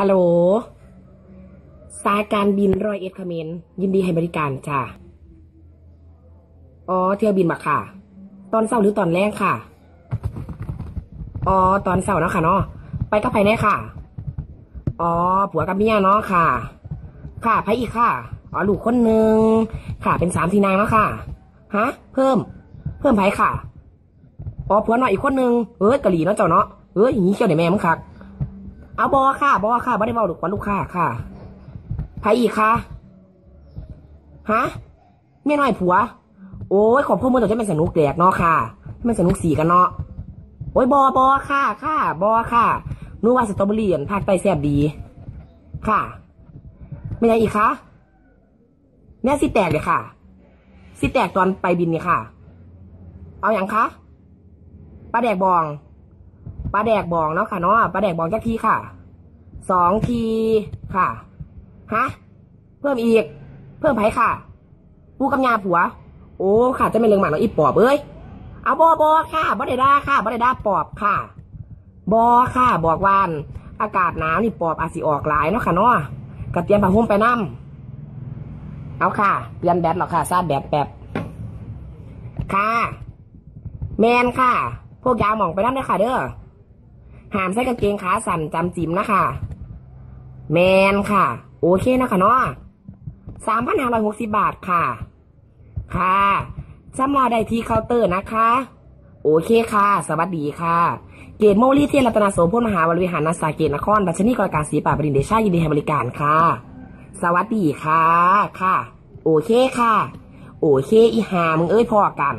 ฮัลโหล สายการบินรอยเอ็ดเขมรยินดีให้บริการจ้าอ๋อ เที่ยวบินมาค่ะ ตอนเช้าหรือตอนแรกค่ะ อ๋อ ตอนเช้าเนาะค่ะเนาะ ไปกับไผแน่ค่ะ อ๋อ ผัวกับเมียเนาะค่ะ ค่ะไผอีกค่ะ อ๋อ ลูกคนหนึ่ง ค่ะ เป็นสามทีนางเนาะค่ะ ฮะ เพิ่ม เพิ่มไผค่ะ อ๋อ ผัวหน่อยอีกคนหนึ่งเอ้ยกะหรี่เนาะเจ้าเนาะเอ้ยอย่างนี้เกี่ยวไหนแม่มึงคัก เอาบอค่ะบอค่ะบ่ได้เบาลูกว่าลูกค้าค่ะไผอีกค่ะฮะเมียน้อยผัว โอ้ยขอบพวกมึงตัวที่มันสนุกแดกเนาะค่ะที่สนุกสีกันเนาะโอ้ยบอบอค่ะค่ะบอค่ะนู้ว่าสตรอเบอรี่อันภาคใต้แซ่บดี ค่ะไม่ใช่อีกคะเนี่ยสิแตกเลยค่ะ สิแตกตอนไปบินเนี่ยค่ะ เอาอย่างคะปลาแดกบอง ปลาแดกบองเนาะค่ะเนาะปลาแดกบองจักทีค่ะสองทีค่ะฮะเพิ่มอีก เพิ่มไผค่ะปูกับยาผัว โอ้ค่ะจะไม่เลืองหมากเนาะอีปอบเอ้ยเอาบอบอค่ะบอได้ด่าค่ะบอได้ด่าปอบค่ะบอค่ะ บอกวาอันอากาศหนาวนี่ปอบอาจสิออกหลายเนาะค่ะเนาะกระเตรียมผ้าห่มไปนั่มเอาค่ะเปลี่ยนแบตหรอค่ะซาดแบตแป๊บค่ะ แมนค่ะ พวกยาหมองไปนั่นเลยค่ะเด้อ หามใส่กางเกงขาสั่นจำจิมนะคะ แมนค่ะ โอเคนะคะเนาะสามพันห้าร้อยหกสิบบาทค่ะ ค่ะจำรอได้ที่เคาน์เตอร์นะคะ โอเคค่ะ สวัสดีค่ะ เกตโมลีเทียนรัตนาโสพลมหาวรวิหารนาสาเกตนครดัชนีกรการศรีป่าบรินเดชายินดีให้บริการค่ะ สวัสดีค่ะ ค่ะ โอเคค่ะ โอเคอีหามึงเอ้ยพอกัน